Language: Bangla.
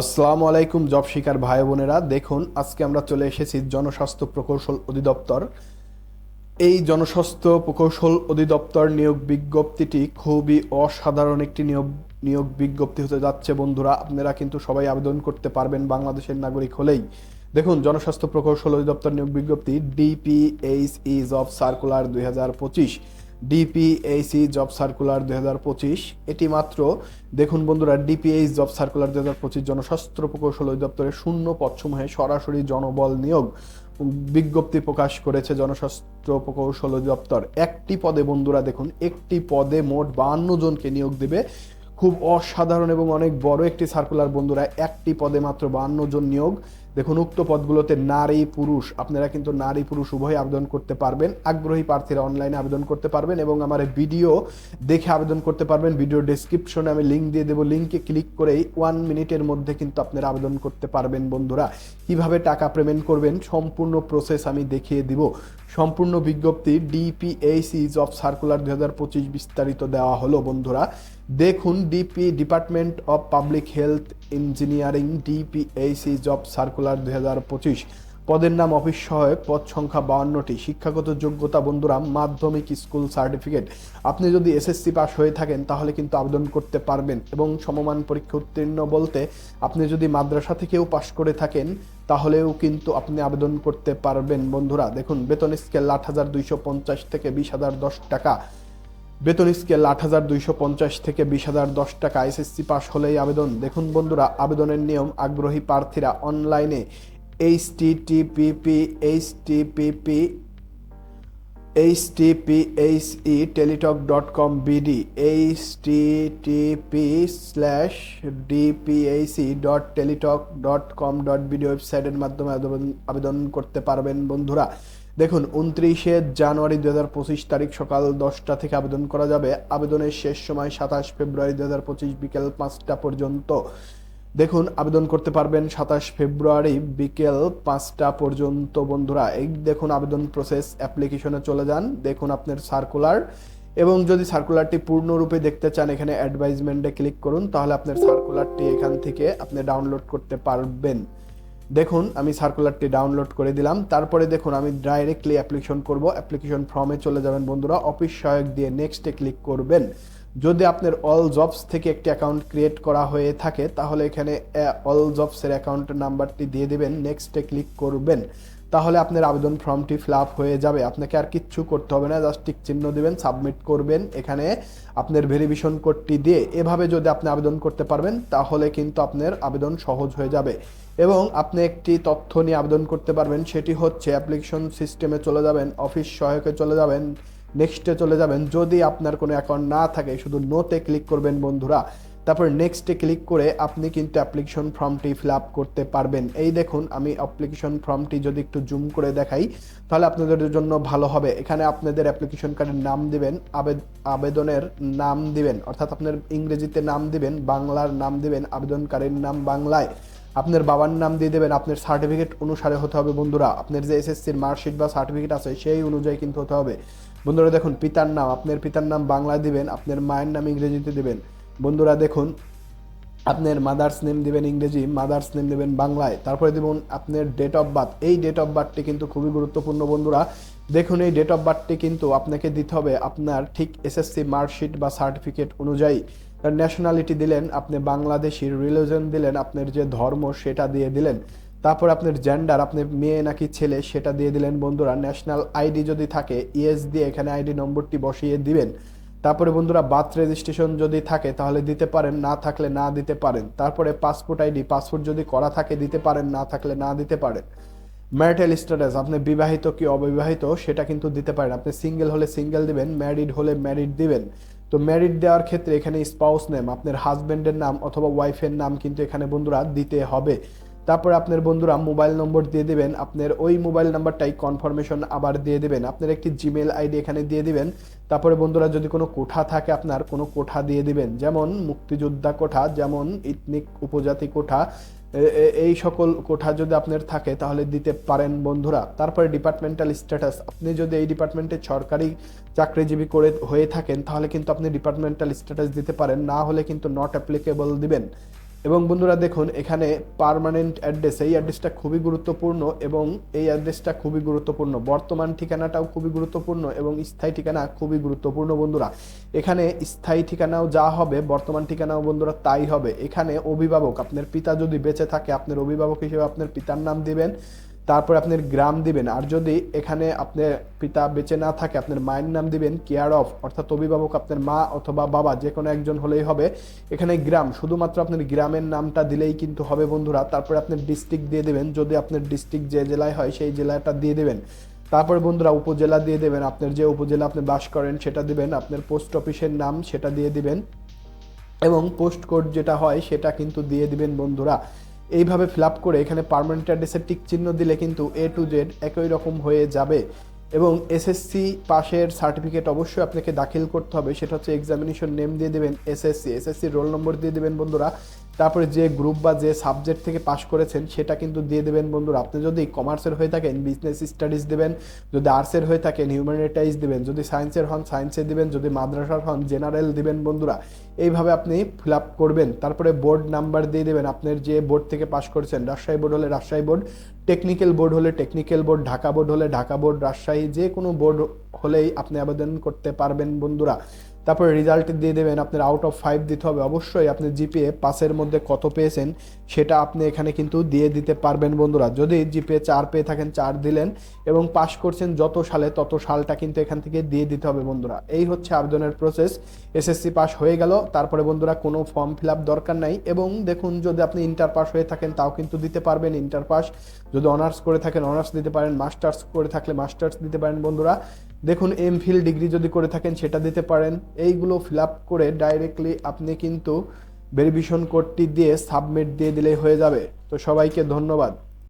আসসালামু আলাইকুম, জব শিকার ভাই বোনেরা। দেখুন, আজকে আমরা চলে এসেছি জনস্বাস্থ্য প্রকৌশল অধিদপ্তর। এই জনস্বাস্থ্য প্রকৌশল অধিদপ্তর নিয়োগ বিজ্ঞপ্তিটি খুবই অসাধারণ একটি নিয়োগ নিয়োগ বিজ্ঞপ্তি হতে যাচ্ছে, বন্ধুরা। আপনারা কিন্তু সবাই আবেদন করতে পারবেন বাংলাদেশের নাগরিক হলেই। দেখুন, জনস্বাস্থ্য প্রকৌশল অধিদপ্তর নিয়োগ বিজ্ঞপ্তি, ডিপিএইচই জব সার্কুলার দুই হাজার পঁচিশ। ডিপিএইসি জব সার্কুলার দুই হাজার পঁচিশ। এটি মাত্র, দেখুন বন্ধুরা ডিপিএইচ জব সার্কুলার দুই হাজার পঁচিশ জনস্বাস্থ্য প্রকৌশল অধিদপ্তরের শূন্য পদসমূহে সরাসরি জনবল নিয়োগ বিজ্ঞপ্তি প্রকাশ করেছে জনস্বাস্থ্য প্রকৌশল অধিদপ্তর। একটি পদে বন্ধুরা, দেখুন, একটি পদে মোট বাহান্ন জনকে নিয়োগ দেবে। খুব অসাধারণ এবং অনেক বড় একটি সার্কুলার বন্ধুরা, একটি পদে মাত্র বাহান্ন জন নিয়োগ। দেখুন, উক্ত পদগুলোতে নারী, পুরুষ, আপনারা কিন্তু নারী, পুরুষ উভয় আবেদন করতে পারবেন। আগ্রহী প্রার্থীরা অনলাইনে আবেদন করতে পারবেন এবং আমার ভিডিও দেখে আবেদন করতে পারবেন। ভিডিও ডেসক্রিপশনে আমি লিঙ্ক দিয়ে দেবো। লিঙ্কে ক্লিক করেই ওয়ান মিনিটের মধ্যে কিন্তু আপনারা আবেদন করতে পারবেন বন্ধুরা। কীভাবে টাকা পেমেন্ট করবেন, সম্পূর্ণ প্রসেস আমি দেখিয়ে দিব। সম্পূর্ণ বিজ্ঞপ্তি ডিপিএসি জব সার্কুলার দু হাজার পঁচিশ বিস্তারিত দেওয়া হলো বন্ধুরা। দেখুন DP department of public health engineering ডিপিএসি job circular দুই হাজার পঁচিশ। পদের নাম অফিস সহায়ক, পদ সংখ্যা বাউন্নটি। শিক্ষাগত যোগ্যতা, বন্ধুরা, মাধ্যমিক স্কুল সার্টিফিকেট। আপনি যদি এসএসসি পাস হয়ে থাকেন, তাহলে কিন্তু আবেদন করতে পারবেন এবং সমমান পরীক্ষা উত্তীর্ণ বলতে আপনি যদি মাদ্রাসা থেকেও পাশ করে থাকেন, তাহলেও কিন্তু আপনি আবেদন করতে পারবেন, বন্ধুরা। দেখুন, বেতন স্কেল আট হাজার দুইশো পঞ্চাশ থেকে বিশ হাজার দশ টাকা। বেতন স্কেল আট হাজার দুইশো পঞ্চাশ থেকে বিশ হাজার দশ টাকা এসএসসি পাস হলেই আবেদন। দেখুন বন্ধুরা, আবেদনের নিয়ম, আগ্রহী প্রার্থীরা অনলাইনে H TPP H TPP H TP H E Teletalk dot com BD H T TP slash DPHE dot Teletalk dot com dot BD ওয়েবসাইটের মাধ্যমে আবেদন করতে পারবেন বন্ধুরা। দেখুন, উনত্রিশে জানুয়ারি দু হাজার পঁচিশ তারিখ সকাল দশটা থেকে আবেদন করা যাবে। আবেদনের শেষ সময় সাতাশ ফেব্রুয়ারি দু হাজার পঁচিশ বিকেল পাঁচটা পর্যন্ত। দেখুন, আবেদন করতে পারবেন সাতাশ ফেব্রুয়ারি বিকেল পাঁচটা পর্যন্ত, বন্ধুরা। এই দেখুন, আবেদন প্রসেস অ্যাপ্লিকেশনে চলে যান। দেখুন আপনার সার্কুলার এবং যদি সার্কুলারটি পূর্ণরূপে দেখতে চান, এখানে অ্যাডভাইজমেন্টে ক্লিক করুন, তাহলে আপনার সার্কুলারটি এখান থেকে আপনি ডাউনলোড করতে পারবেন। দেখুন, আমি সার্কুলারটি ডাউনলোড করে দিলাম। তারপরে দেখুন, আমি ডাইরেক্টলি অ্যাপ্লিকেশন করব। অ্যাপ্লিকেশন ফর্মে চলে যাবেন বন্ধুরা। অফিস সহায়ক দিয়ে নেক্সটে ক্লিক করবেন। যদি আপনার অল জবস থেকে একটি অ্যাকাউন্ট ক্রিয়েট করা হয়ে থাকে, তাহলে এখানে অল জবসের অ্যাকাউন্টের নাম্বারটি দিয়ে দেবেন। নেক্সটে ক্লিক করবেন। তাহলে আপনার আবেদন ফর্মটি ফিল আপ হয়ে যাবে। আপনাকে আর কিচ্ছু করতে হবে না, জাস্ট টিক চিহ্ন দেবেন, সাবমিট করবেন। এখানে আপনার ভেরিফিকেশন কোডটি দিয়ে এভাবে যদি আপনি আবেদন করতে পারবেন, তাহলে কিন্তু আপনার আবেদন সহজ হয়ে যাবে। এবং আপনি একটি তথ্য নিয়ে আবেদন করতে পারবেন, সেটি হচ্ছে অ্যাপ্লিকেশন সিস্টেমে চলে যাবেন, অফিস সহায়কে চলে যাবেন, নেক্সটে চলে যাবেন। যদি আপনার কোনো অ্যাকাউন্ট না থাকে, শুধু নোতে ক্লিক করবেন বন্ধুরা। তারপর নেক্সটে ক্লিক করে আপনি কিন্তু অ্যাপ্লিকেশন ফর্মটি ফিল আপ করতে পারবেন। এই দেখুন, আমি অ্যাপ্লিকেশন ফর্মটি যদি একটু জুম করে দেখাই, তাহলে আপনাদের জন্য ভালো হবে। এখানে আপনাদের অ্যাপ্লিকেশন কার্ডের নাম দিবেন আবেদনের নাম দিবেন, অর্থাৎ আপনার ইংরেজিতে নাম দিবেন, বাংলার নাম দিবেন আবেদনকারীর নাম বাংলায়। আপনার বাবার নাম দিয়ে দেবেন, আপনার সার্টিফিকেট অনুসারে হতে হবে বন্ধুরা। আপনার যে এসএসসির মার্কশিট বা সার্টিফিকেট আছে, সেই অনুযায়ী কিন্তু হতে হবে। বন্ধুরা দেখুন, পিতার নাম, আপনার পিতার নাম বাংলায় দিবেন, আপনার মায়ের নাম ইংরেজিতে দিবেন। বন্ধুরা, দেখুন, আপনার মাদার্স নেম দিবেন ইংরেজি মাদার্স নেম দেবেন বাংলায়, তারপরে দেবেন আপনার ডেট অফ বার্থ এই ডেট অফ বার্থটি কিন্তু খুবই গুরুত্বপূর্ণ বন্ধুরা। দেখুন, এই ডেট অফ বার্থটি কিন্তু আপনাকে দিতে হবে আপনার ঠিক এসএসসি মার্কশিট বা সার্টিফিকেট অনুযায়ী। তার ন্যাশনালিটি দিলেন, আপনি বাংলাদেশি রিলিজন দিলেন, আপনার যে ধর্ম সেটা দিয়ে দিলেন। তারপর আপনার জেন্ডার আপনি মেয়ে নাকি ছেলে, সেটা দিয়ে দিলেন বন্ধুরা। ন্যাশনাল আইডি যদি থাকে ইএস দিয়ে এখানে আইডি নম্বরটি বসিয়ে দিবেন। তারপরে বন্ধুরা বার্থ রেজিস্ট্রেশন যদি থাকে, তাহলে দিতে পারেন, না থাকলে না দিতে পারেন। তারপরে পাসপোর্ট আইডি, পাসপোর্ট যদি করা থাকে, দিতে পারেন, না থাকলে না দিতে পারেন। ম্যারিটাল স্ট্যাটাস, আপনি বিবাহিত কি অবিবাহিত, সেটা কিন্তু দিতে পারেন। আপনি সিঙ্গেল হলে সিঙ্গেল দিবেন, ম্যারিড হলে ম্যারিড দিবেন। তো ম্যারিড দেওয়ার ক্ষেত্রে এখানে স্পাউস নেম আপনার হাজব্যান্ডের নাম অথবা ওয়াইফের নাম কিন্তু এখানে বন্ধুরা দিতে হবে। তারপরে আপনার বন্ধুরা মোবাইল নম্বর দিয়ে দেবেন। আপনার ওই মোবাইল নাম্বারটাই কনফার্মেশন আবার দিয়ে দেবেন। আপনার একটি জিমেল আইডি এখানে দিয়ে দিবেন। তারপরে বন্ধুরা যদি কোনো কোঠা থাকে আপনার, কোনো কোঠা দিয়ে দিবেন। যেমন মুক্তিযোদ্ধা কোঠা, যেমন ইথনিক উপজাতি কোঠা এই সকল কোঠা যদি আপনার থাকে তাহলে দিতে পারেন বন্ধুরা। তারপরে ডিপার্টমেন্টাল স্ট্যাটাস আপনি যদি এই ডিপার্টমেন্টে সরকারি চাকরিজীবী করে হয়ে থাকেন তাহলে কিন্তু আপনি ডিপার্টমেন্টাল স্ট্যাটাস দিতে পারেন। না হলে কিন্তু নট অ্যাপ্লিকেবল দিবেন। এবং বন্ধুরা দেখুন, এখানে পারমানেন্ট অ্যাড্রেস এই অ্যাড্রেসটা খুবই গুরুত্বপূর্ণ এবং এই অ্যাড্রেসটা খুবই গুরুত্বপূর্ণ। বর্তমান ঠিকানাটাও খুবই গুরুত্বপূর্ণ এবং স্থায়ী ঠিকানা খুবই গুরুত্বপূর্ণ বন্ধুরা। এখানে স্থায়ী ঠিকানাও যা হবে, বর্তমান ঠিকানাও বন্ধুরা তাই হবে। এখানে অভিভাবক, আপনার পিতা যদি বেঁচে থাকে, আপনার অভিভাবক হিসেবে আপনার পিতার নাম দিবেন। তারপর আপনার গ্রাম দিবেন। আর যদি এখানে আপনার পিতা বেঁচে না থাকে, আপনার মায়ের নাম দিবেন কেয়ার অফ অর্থাৎ অভিভাবক আপনার মা অথবা বাবা যে কোনো একজন হলেই হবে। এখানে গ্রাম, শুধুমাত্র আপনার গ্রামের নামটা দিলেই কিন্তু হবে বন্ধুরা। তারপরে আপনার ডিস্ট্রিক্ট দিয়ে দেবেন। যদি আপনার ডিস্ট্রিক্ট যে জেলায় হয়, সেই জেলাটা দিয়ে দেবেন। তারপর বন্ধুরা উপজেলা দিয়ে দেবেন। আপনার যে উপজেলা আপনি বাস করেন, সেটা দিবেন। আপনার পোস্ট অফিসের নাম সেটা দিয়ে দিবেন। এবং পোস্ট কোড যেটা হয়, সেটা কিন্তু দিয়ে দিবেন বন্ধুরা। এইভাবে ফিল করে এখানে পারমানেন্ট অ্যাড্রেসের টিক চিহ্ন দিলে কিন্তু এ টু জেড একই রকম হয়ে যাবে। এবং এসএসসি পাশের সার্টিফিকেট অবশ্যই আপনাকে দাখিল করতে হবে। সেটা হচ্ছে এক্সামিনেশন নেম দিয়ে দেবেন এসএসসি এসএসসি রোল নম্বর দিয়ে দেবেন বন্ধুরা। তারপরে যে গ্রুপ বা যে সাবজেক্ট থেকে পাশ করেছেন, সেটা কিন্তু দিয়ে দেবেন বন্ধুরা। আপনি যদি কমার্সের হয়ে থাকেন বিজনেস স্টাডিজ দেবেন, যদি আর্টসের হয়ে থাকেন হিউম্যানিটাইজ দেবেন, যদি সায়েন্সের হন সায়েন্সে দেবেন, যদি মাদ্রাসার হন জেনারেল দেবেন বন্ধুরা। এইভাবে আপনি ফিল আপ করবেন। তারপরে বোর্ড নাম্বার দিয়ে দেবেন। আপনার যে বোর্ড থেকে পাশ করেছেন, রাজশাহী বোর্ড হলে রাজশাহী বোর্ড টেকনিক্যাল বোর্ড হলে টেকনিক্যাল বোর্ড ঢাকা বোর্ড হলে ঢাকা বোর্ড রাজশাহী যে কোনো বোর্ড হলেই আপনি আবেদন করতে পারবেন বন্ধুরা। তারপরে রেজাল্ট দিয়ে দেবেন, আপনার আউট অফ ফাইভ দিতে হবে। অবশ্যই আপনি জিপিএ পাসের মধ্যে কত পেয়েছেন, সেটা আপনি এখানে কিন্তু দিয়ে দিতে পারবেন বন্ধুরা। যদি জিপিএ চার পেয়ে থাকেন, চার দিলেন এবং পাশ করছেন যত সালে তত সালটা কিন্তু এখান থেকে দিয়ে দিতে হবে বন্ধুরা। এই হচ্ছে আবেদনের প্রসেস এসএসসি পাস হয়ে গেল। তারপরে বন্ধুরা কোনো ফর্ম ফিল আপ দরকার নাই এবং দেখুন, যদি আপনি ইন্টার পাস হয়ে থাকেন, তাও কিন্তু দিতে পারবেন ইন্টার পাস যদি অনার্স করে থাকেন অনার্স দিতে পারেন মাস্টার্স করে থাকলে মাস্টার্স দিতে পারেন বন্ধুরা। দেখুন এম ফিল ডিগ্রি যদি করে থাকেন, সেটা দিতে পারেন। এইগুলো ফিল আপ করে ডাইরেক্টলি আপনি কিন্তু ভেরিফিকেশন কোডটি দিয়ে সাবমিট দিয়ে দিলেই হয়ে যাবে। তো সবাইকে ধন্যবাদ।